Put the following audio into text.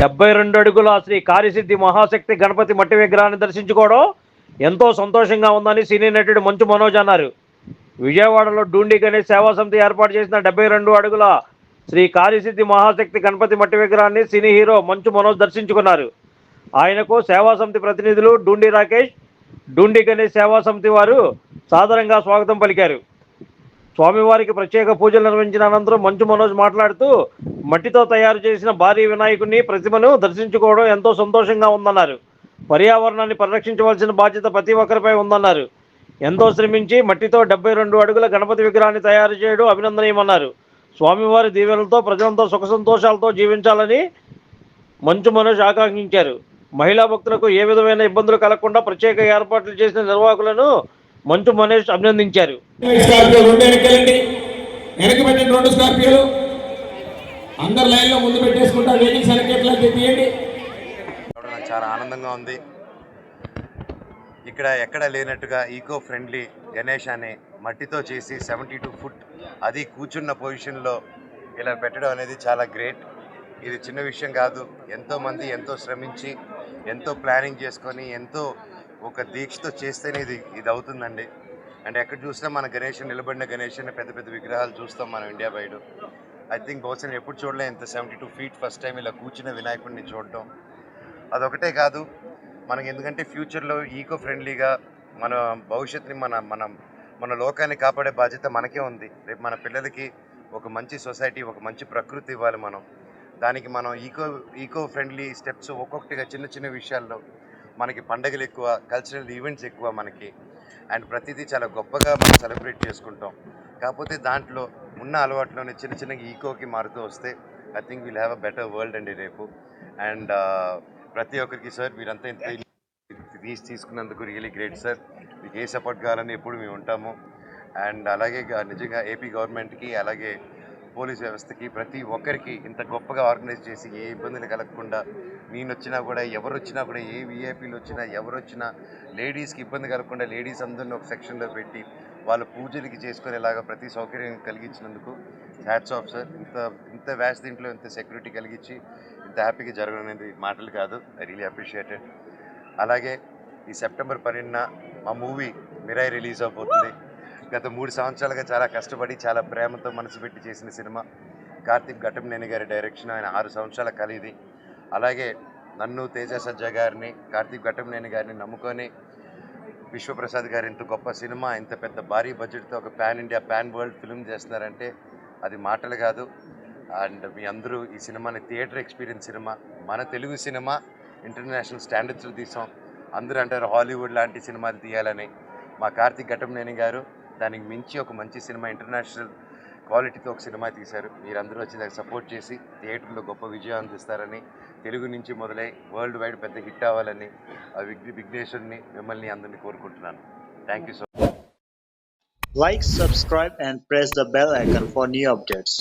డెబ్బై రెండు అడుగుల శ్రీ కార్యసిద్ధి మహాశక్తి గణపతి మట్టి విగ్రహాన్ని దర్శించుకోవడం ఎంతో సంతోషంగా ఉందని సినీ నటుడు మంచు మనోజ్ అన్నారు. విజయవాడలో డూండి గణేష్ సేవా సమితి ఏర్పాటు చేసిన డెబ్బై రెండు అడుగుల శ్రీ కార్యసిద్ధి మహాశక్తి గణపతి మట్టి విగ్రహాన్ని సినీ హీరో మంచు మనోజ్ దర్శించుకున్నారు. ఆయనకు సేవా సమితి ప్రతినిధులు డూండి రాకేష్ డూండి గణేష్ సేవా సమితి వారు సాధారణంగా స్వాగతం పలికారు. స్వామివారికి ప్రత్యేక పూజలు నిర్వహించిన అనంతరం మంచు మనోజ్ మాట్లాడుతూ మట్టితో తయారు చేసిన భారీ వినాయకుడిని ప్రతిమను దర్శించుకోవడం ఎంతో సంతోషంగా ఉందన్నారు. పర్యావరణాన్ని పరిరక్షించవలసిన బాధ్యత ప్రతి ఒక్కరిపై ఉందన్నారు. ఎంతో శ్రమించి మట్టితో డెబ్బై రెండు అడుగుల గణపతి విగ్రహాన్ని తయారు చేయడం అభినందనీయమన్నారు. స్వామివారి దీవెనలతో ప్రజలంతా సుఖ సంతోషాలతో జీవించాలని మంచు మనోజ్ ఆకాంక్షించారు. మహిళా భక్తులకు ఏ విధమైన ఇబ్బందులు కలగకుండా ప్రత్యేక ఏర్పాట్లు చేసిన నిర్వాహకులను మంచు మనోజ్ అభినందించారు. రెండు స్కార్పియోలు అందరు లైన్లో ముందు వెహికల్స్ తీయండి నాకు చాలా ఆనందంగా ఉంది. ఇక్కడ ఎక్కడ లేనట్టుగా ఈకో ఫ్రెండ్లీ గణేష్ అనే మట్టితో చేసి సెవెంటీ టూ ఫుట్ అది కూర్చున్న పొజిషన్లో ఇలా పెట్టడం అనేది చాలా గ్రేట్ ఇది చిన్న విషయం కాదు. ఎంతోమంది ఎంతో శ్రమించి ఎంతో ప్లానింగ్ చేసుకొని ఎంతో ఒక దీక్షతో చేస్తేనే ఇది ఇది అవుతుందండి అంటే ఎక్కడ చూసినా మన గణేష్ నిలబడిన గణేష్ పెద్ద పెద్ద విగ్రహాలు చూస్తాం మనం ఇండియా బయట ఐ థింక్ బహుశా నేను ఎప్పుడు చూడలే ఇంత seventy two feet first time ఇలా కూర్చున్న వినాయకుడిని చూడటం. అదొకటే కాదు మనకి ఎందుకంటే ఫ్యూచర్లో ఈకో ఫ్రెండ్లీగా మన భవిష్యత్తుని మన మనం మన లోకాన్ని కాపాడే బాధ్యత మనకే ఉంది. రేపు మన పిల్లలకి ఒక మంచి సొసైటీ ఒక మంచి ప్రకృతి ఇవ్వాలి మనం. దానికి మనం ఈకో ఈకో ఫ్రెండ్లీ స్టెప్స్ ఒక్కొక్కటిగా చిన్న చిన్న విషయాల్లో మనకి పండగలు ఎక్కువ కల్చరల్ ఈవెంట్స్ ఎక్కువ మనకి. అండ్ ప్రతిదీ చాలా గొప్పగా మనం సెలబ్రేట్ చేసుకుంటాం. కాకపోతే దాంట్లో ఉన్న అలవాట్లోనే చిన్న చిన్న ఈకోకి మారుతూ వస్తే I think will have a better world అండి రేపు. అండ్ uh, ప్రతి ఒక్కరికి సార్ మీరంతా ఇంత తీసి తీసుకున్నందుకు రియలీ గ్రేట్ సార్ మీకు ఏ సపోర్ట్ కావాలని ఎప్పుడు మేము ఉంటాము. అండ్ అలాగే నిజంగా ఏపీ గవర్నమెంట్కి అలాగే పోలీస్ వ్యవస్థకి ప్రతి ఒక్కరికి ఇంత గొప్పగా ఆర్గనైజ్ చేసి ఏ ఇబ్బందులు కలగకుండా నేను వచ్చినా కూడా ఎవరు వచ్చినా కూడా ఏ విఐపీలు వచ్చినా ఎవరు వచ్చినా లేడీస్కి ఇబ్బంది కలగకుండా లేడీస్ అందరిని ఒక సెక్షన్లో పెట్టి వాళ్ళ పూజలకి చేసుకునేలాగా ప్రతి సౌకర్యం కలిగించినందుకు హ్యాట్స్ ఆఫ్ సార్. ఇంత ఇంత వ్యాస్ దీంట్లో ఇంత సెక్యూరిటీ కలిగించి ఇంత హ్యాపీగా జరగడం మాటలు కాదు. ఐ రియలీ అప్రిషియేటెడ్ అలాగే ఈ సెప్టెంబర్ పన్నెండున మా మూవీ మిరాయి రిలీజ్ అవబోతుంది. గత మూడు సంవత్సరాలుగా చాలా కష్టపడి చాలా ప్రేమతో మనసు పెట్టి చేసిన సినిమా. కార్తీక్ ఘటంనేని గారి డైరెక్షన్ ఆయన ఆరు సంవత్సరాల కలిది అలాగే నన్ను తేజ సజ్జా గారిని కార్తీక్ ఘటంనేని గారిని నమ్ముకొని విశ్వప్రసాద్ గారు ఇంత గొప్ప సినిమా ఇంత పెద్ద భారీ బడ్జెట్తో ఒక pan India pan world film చేస్తున్నారంటే అది మాటలు కాదు. అండ్ మీ అందరూ ఈ సినిమాని థియేటర్ ఎక్స్పీరియన్స్ సినిమా మన తెలుగు సినిమా ఇంటర్నేషనల్ స్టాండర్డ్స్లో తీసాం. అందరూ అంటారు హాలీవుడ్ లాంటి సినిమాలు తీయాలని. మా కార్తీక్ ఘటంనేని గారు దానికి మించి ఒక మంచి సినిమా ఇంటర్నేషనల్ క్వాలిటీతో ఒక సినిమా తీశారు. మీరందరూ వచ్చి దానికి సపోర్ట్ చేసి థియేటర్లో గొప్ప విజయం అందిస్తారని తెలుగు నుంచి మొదలై వరల్డ్ వైడ్ పెద్ద హిట్ అవ్వాలని ఆ విఘ్న విఘ్నేశ్వరిని మిమ్మల్ని అందరినీ కోరుకుంటున్నాను. Thank you so much like subscribe and press the bell icon for new updates